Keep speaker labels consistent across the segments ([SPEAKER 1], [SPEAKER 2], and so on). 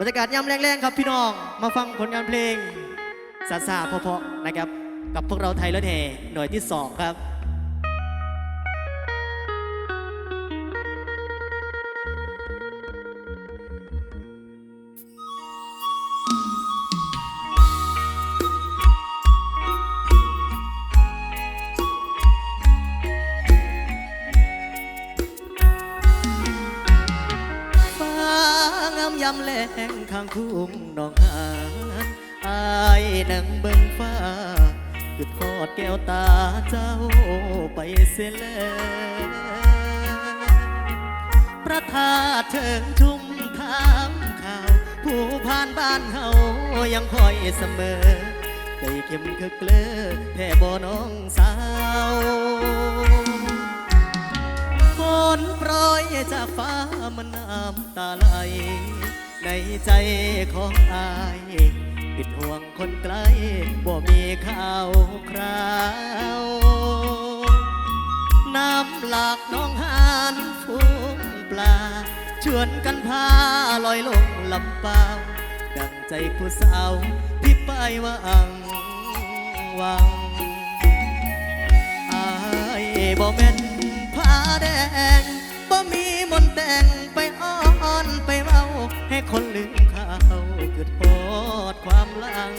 [SPEAKER 1] บรรยากาศยามแรงๆครับพี่น้องมาฟังผลงานเพลงซาซาเพาะๆนะครับ กับพวกเราไทยรถแห่หน่วยที่2ครับ น้องหานอายนั่งเบิ่งฟ้าคือทอดแก้วตาเจ้าไปเสียแล้วพระธาตุเถิงชุ่มทามข่าว ผู้ผ่านบ้านเฮายังคอยเสมอใจเข้มคือเกลือแท่บ่น้องสาวฝนโปรยจากฟ้ามันน้ำตาไหล ในใจของอายปิดห่วงคนไกลบ่มีข่าวคราว น้ำหลากน้องหานฟูงปลา ชวนกันพาลอยลงลำเปล่าดังใจผู้สาวที่ไปว่าอังวังอายบ่แม่นผ้าแดงบ่มีมนแต่งไป ให้คนลืมข่าวเกิดโอดความหลัง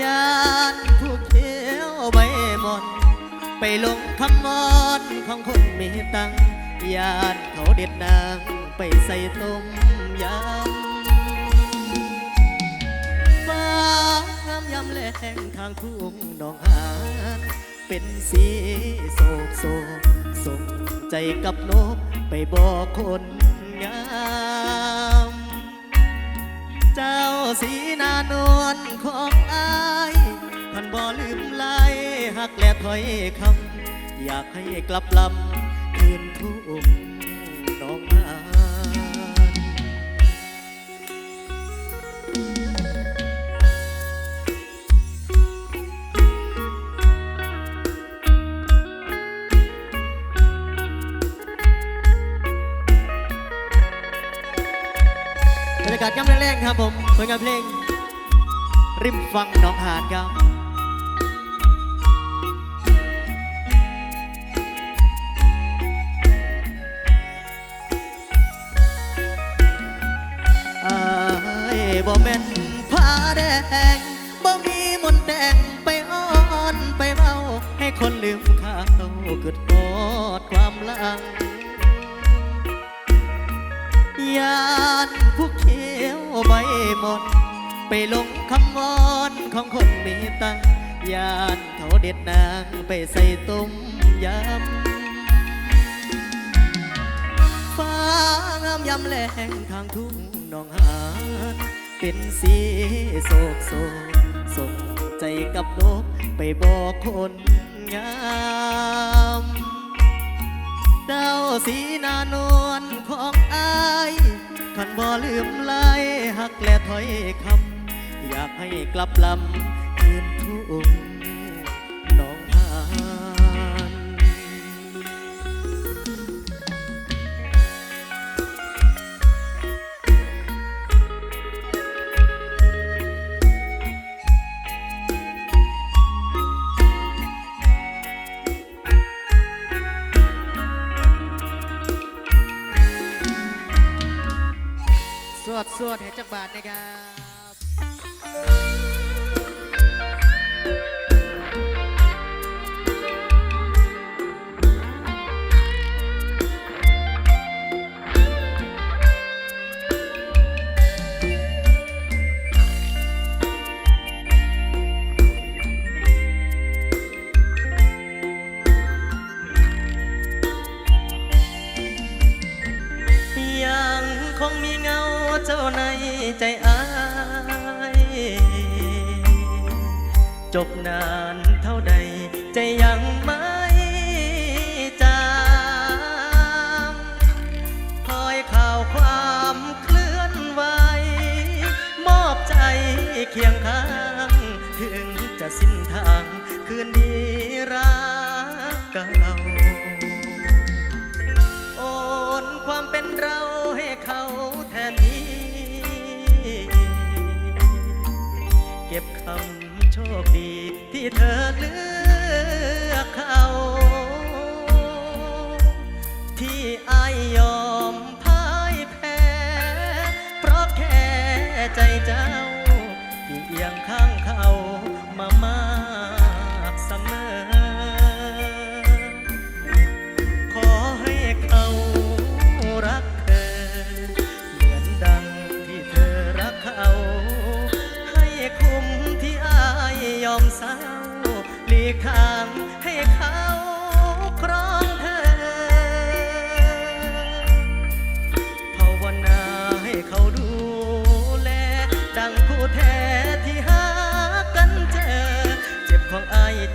[SPEAKER 1] ยานผู้เขียวใบมอนไปลงคำมอนของคนมีตังยานเขาเด็ดนางไปใส่ต้มยำฟ้างามยำแลงทางทุ่งหนองหานเป็นสีโศกโศก ใจกับนกไปบอกคนงามเจ้าสีนานวลของอายท่านบ่ลืมไล่หักและถอยคำอยากให้กลับลำคืนทุ่งหนองมา นบรรยากำลังแรงครับผมผลงานเพลง ริมฟังหนองหานครับอายบ่แม่นผ้าแดงบ่มีมนแดงไปอ้อนไปเมาให้คนลืมข้าวเกิดกอดความลังยานผู้ เขียวใบหมด ไปลงคำวอนของคนมีตังยานเขาเด็ดนางไปใส่ต้มยำฟ้างามยำแรงทางทุ่งหนองหานเป็นสีโศกโศกส่งใจกับนกไปบอกคนงามดาวสีนานวลของอาย ขันบ่ลืมไล่หักและถอยคำ อยากให้กลับลำคืนทุ่ง วดสวดเห้จักบาทนะครับ ใจอาย จบนานเท่าใด ใจยังไม่จางคอยข่าวความเคลื่อนไหว มอบใจเคียงข้าง ถึงจะสิ้นทางคืนนี้รักเก่าโอนความเป็นเรา็บคำโชคดีที่เธอเลือกเขา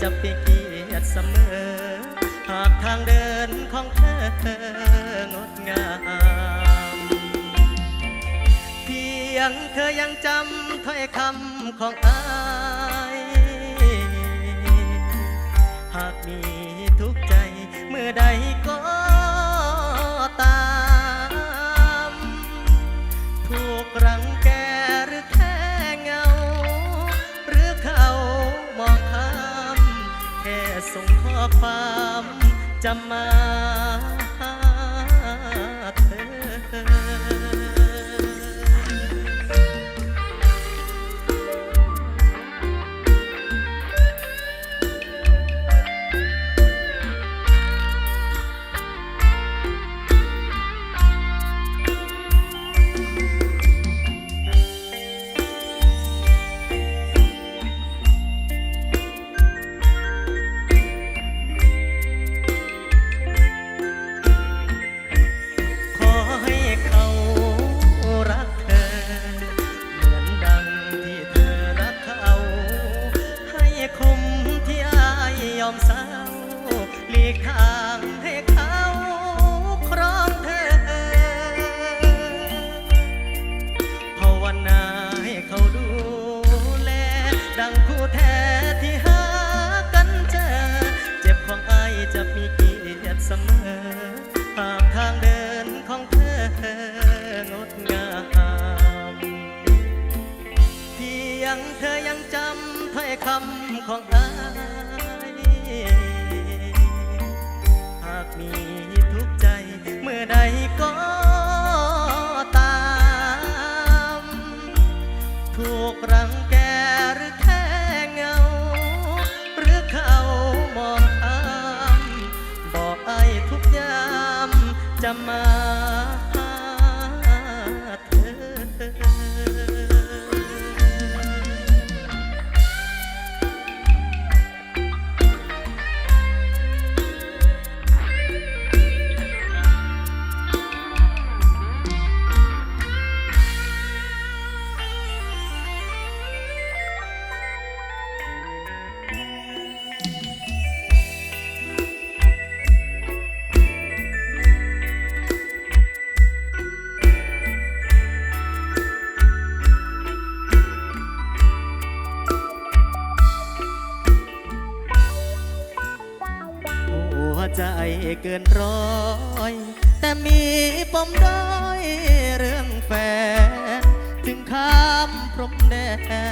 [SPEAKER 1] จะเป็นเกียรติเสมอ หากทางเดินของเธองดงาม เพียงเธอยังจำถ้อยคำของอายหากมีทุกใจเมื่อใดก็ตาม ถูกรังแก ความจำมา มเศร้าหลีกทาง จ เกินร้อย
[SPEAKER 2] แต่มีปมด้อยเรื่องแฟน ถึงข้ามพรมแด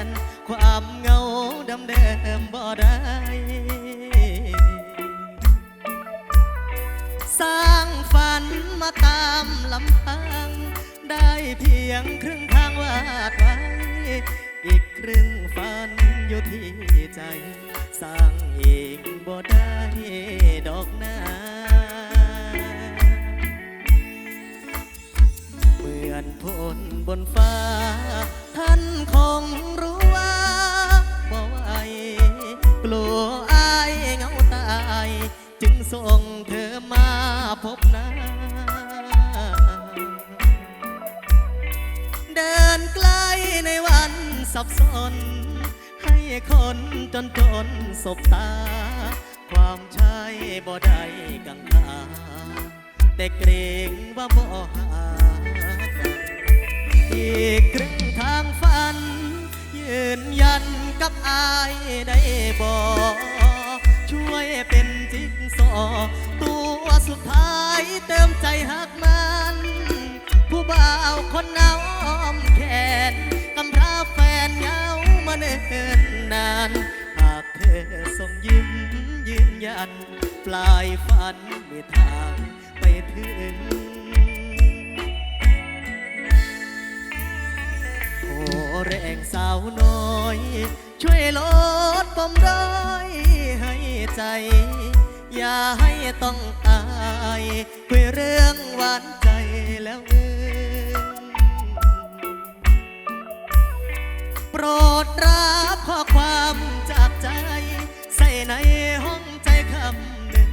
[SPEAKER 2] น ความเงาดำเดิมบ่ได้สร้างฝันมาตามลำพัง ได้เพียงครึ่งทางวาดไว้ อีกครึ่งฝันอยู่ที่ใจ สร้างเองบ่ได้ดอกนา อนพลบนฟ้า ท่านคงรู้ว่าบ่ไหวกลัวอายเหงาตาย จึงส่งเธอมาพบหน้า เดินไกลในวันสับสน ให้คนจนจนสบตา ความใช่บ่ได้กังขาแต่เกรงว่าบ่หา อีกครึ่งทางฝัน ยืนยันกับอายได้บ่ช่วยเป็นจิ๊กซอตัวสุดท้ายเติมใจหักมัน ผู้บ่าวคนน้อมแขนกำราแฟนเหงามาเนิ่นนานหากเธอส่งยิ้มยืนยัน ปลายฝันมีทางไปถึง โอ้
[SPEAKER 1] สาวน้อย ช่วยลดปมด้อยให้ใจ อย่าให้ต้องอายคุยเรื่องหวานใจแล้วเออโปรดรับข้อความจากใจ ใส่ในห้องใจคำหนึ่ง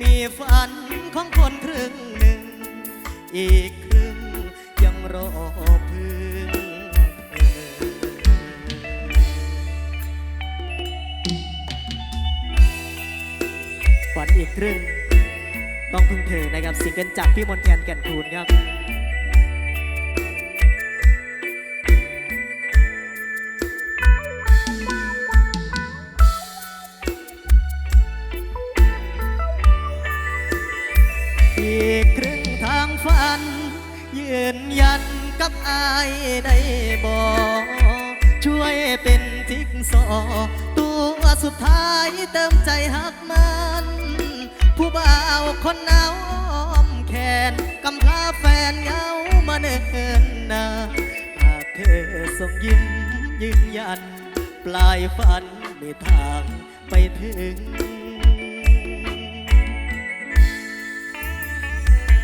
[SPEAKER 1] มีฝันของคนครึ่งหนึ่ง อีกครึ่งยังรอ อีกครึ่ง ต้องพึ่งเธอนะครับสิงเกิลจากพี่มนต์แคนแก่นคูณครับอีกครึ่งทางฝัน ยืนยันกับอายได้บอกช่วยเป็นจิ๊กซอตัวสุดท้ายเติมใจหัก แฟนเหงามาเนิ่นนานหากเธอส่งยิ้มยืนยัน ปลายฝันมีทางไปถึง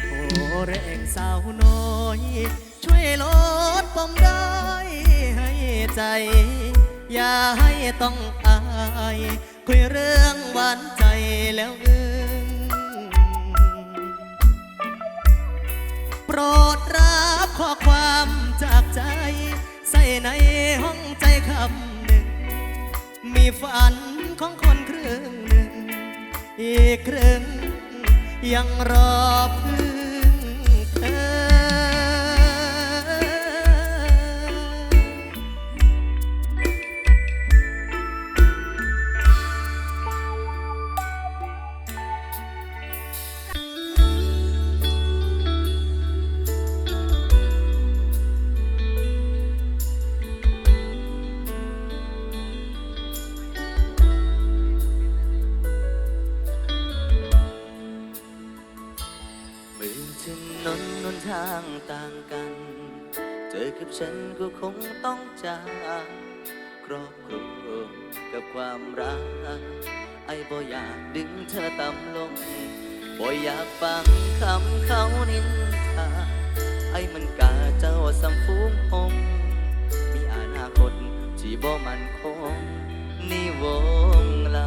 [SPEAKER 1] โอ้แรงสาวน้อย ช่วยลดปมได้ให้ใจ อย่าให้ต้องอาย คุยเรื่องหวานใจแล้วเอึง รดรับข้อความจากใจ ใส่ในห้องใจคำหนึ่ง มีฝันของคนครึ่งหนึ่ง อีกครึ่งยังรอพึ่ง
[SPEAKER 3] จาครอบครัวกับความรัก ไอ้บ่อยากดึงเธอต่ำลงบ่อยากฟังคำเขานินทาไอ้มันกาเจ้าสัมฟูงหงมีอนาคตที่บ่มันคงนี่วงเรา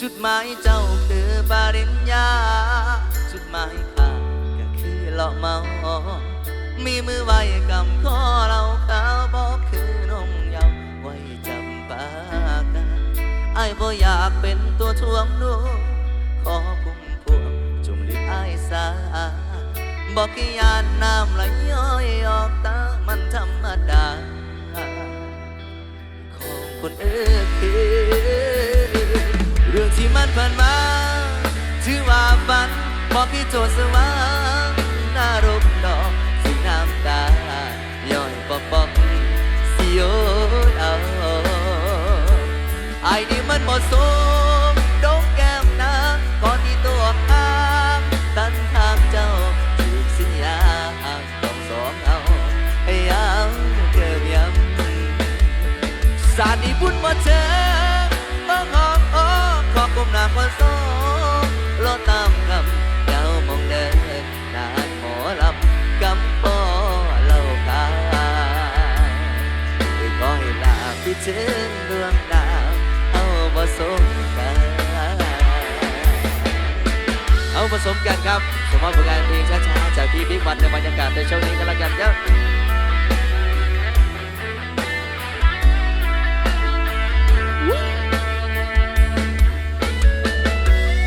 [SPEAKER 3] จุดหมายเจ้าคือปริญญา จุดหมายข้าก็คือเหลาะเมา มีมือไว้กำคอเราขาวบอกคือนงเยาวไว้จำปากกาไอ้บ่อยากเป็นตัวทวงดูขอพุ่มพวงจงลืมไอ้สาบอกขี้ยานน้ำไหลย้อยออกตามันธรรมดา ของคนเอื่นคือเรื่องที่มันผ่านมา ถือว่าฝันบอกให้โจทย์สว่างน่ารก นี่มันเหมาะสมดงแก้มนาก่อนที่ตัวข้างตันทางเจ้าถูกสัญญาต้องสองเอาให้ยาวเกิมยำสาดีบุญมาเจอบ้องหอกออขอบกลมหน้าคนโซ มกันครับสมมติผลงานเพลงช้าๆจากพี่บิ๊กวันในบรรยากาศในช่วงนี้กันละกันครับ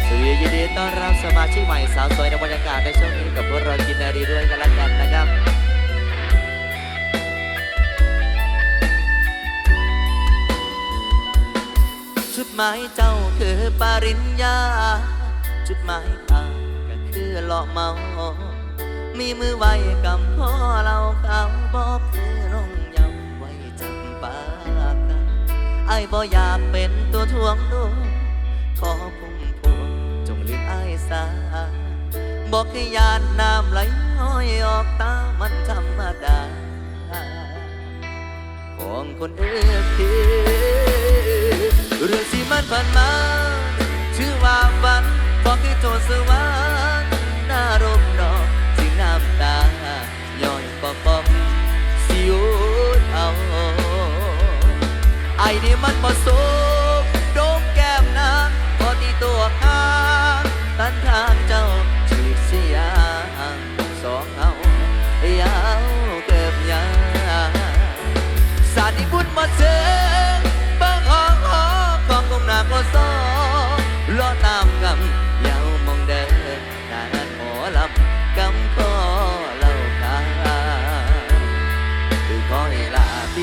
[SPEAKER 3] สวัสดียินดีต้อนรับสมาชิกใหม่สาวสวยในบรรยากาศในช่วงนี้กับพวกเรากินนารีด้วยกันละกันนะครับจุดหมายเจ้าคือปริญญา จุดหมายข้า หลอกเมามีมือไว้กำพ่อเราเขาบอกคือน้องเยาวไว้จำปากกันไอ้บ่อยากเป็นตัวทวงดูขอพุ่มพวงจงลืมไอ้สาบอกให้ยานน้ำไหลย้อยออกตามันธรรมดา ของคนเอื่นทีเรื่องที่มันผ่านมา ชื่อว่าฝันบอกคือโทษสวรรค์ ปอปอมสิวเอาไอ้นี่มันผส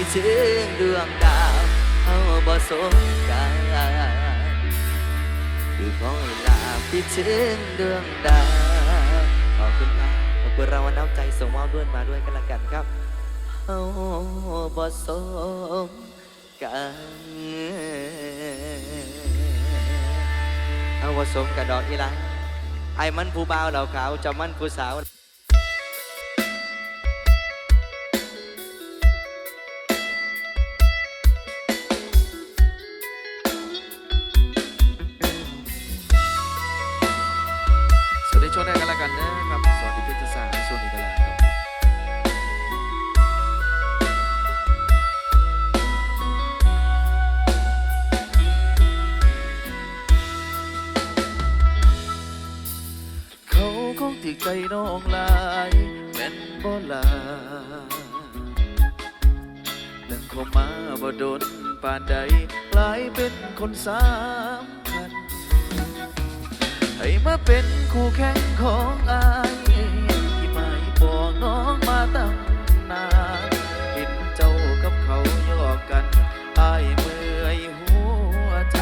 [SPEAKER 3] ลาพี่เชิงดวงดาวเอาบ่สมกันคือขอให้ลาพี่เชิงดวงดาวขอบคุณครับขอบคุณรางวัลน้ำใจส่งมอบด้วยมาด้วยกันละกันครับเอาบ่สมกันเอาบ่สมกันดอกอีหละไอ้มันผู้บ่าวเหล่าขาวจะมันผู้สาว
[SPEAKER 4] ใจน้องลายเป็นบ่ลาเรื่องเข้ามาบ่โดนปานใดกลายเป็นคนสำคัญให้มาเป็นคู่แข่งของอายที่ไม่บอกน้องมาตั้งนานเห็นเจ้ากับเขาหยอกกันอายเมื่อยหัวใจ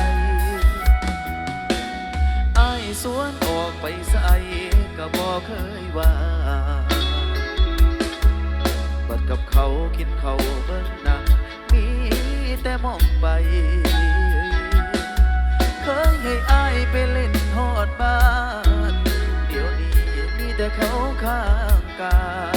[SPEAKER 4] อายสวนออกไปใส่ ก็บอกเคยว่าบัดกับเขากินเขาเบิ่งหนังมีแต่มองไป เคยให้อายไปเล่นฮอดบ้าน เดี๋ยวนี้มีแต่เขาข้างกาย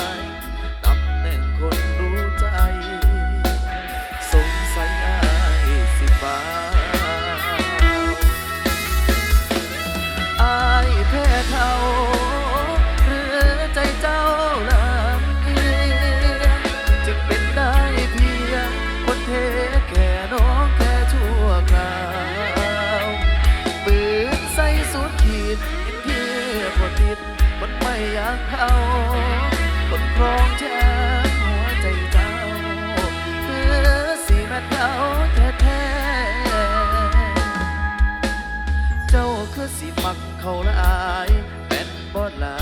[SPEAKER 4] เขาละอายแม่นบ่ลา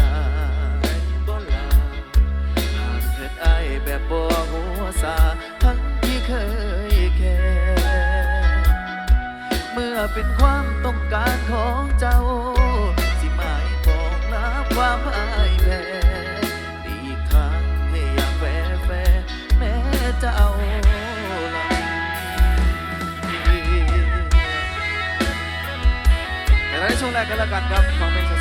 [SPEAKER 4] บ่ลาหากเกิดอายแบบบ่หัวซาทั้งที่เคยแค่เมื่อเป็นความต้องการของเจ้า แต่ในช่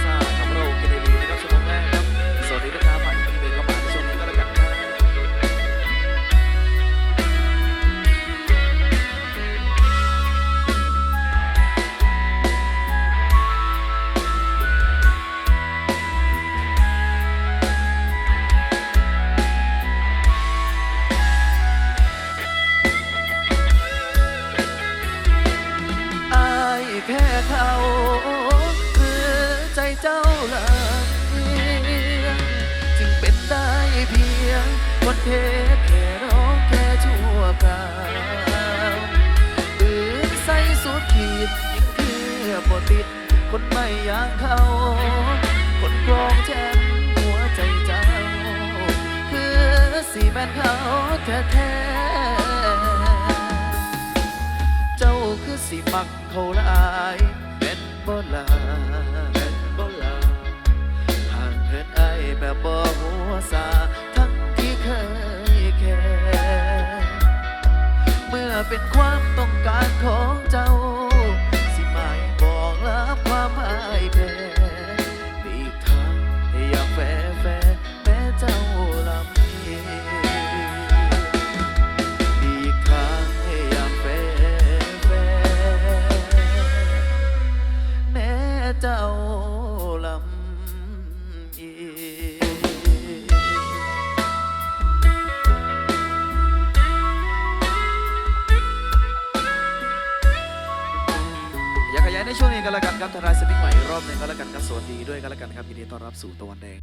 [SPEAKER 4] เจ้าละเอียงจึงเป็นได้เพียงคนเทแค่ร้องแค่ชั่วคราวปืนใส่สุดขีดยิงเพื่อบ่ติด คนไม่อย่ากเขาคนกรองแชมป์หัวใจเจ้า คือสีแม่นเขาแท้ๆเจ้าคือสิมักเขาลายเป็นบ่ลา ก็บ่หัวซาทั้งที่เคยแค่เมื่อเป็นความต้องการของเจ้า สิไม่บอกลาความอายแพ้อีทางอยากแฝงแฝแม้เจ้าลำอีกาแฝงแฝงแม้เจ้า ครับทลายสมิงใหม่อีกรอบหนึ่งก็แล้วกันครับสวัสดีด้วยก็แล้วกันครับยินดีต้อนรับสู่ตะวันแดง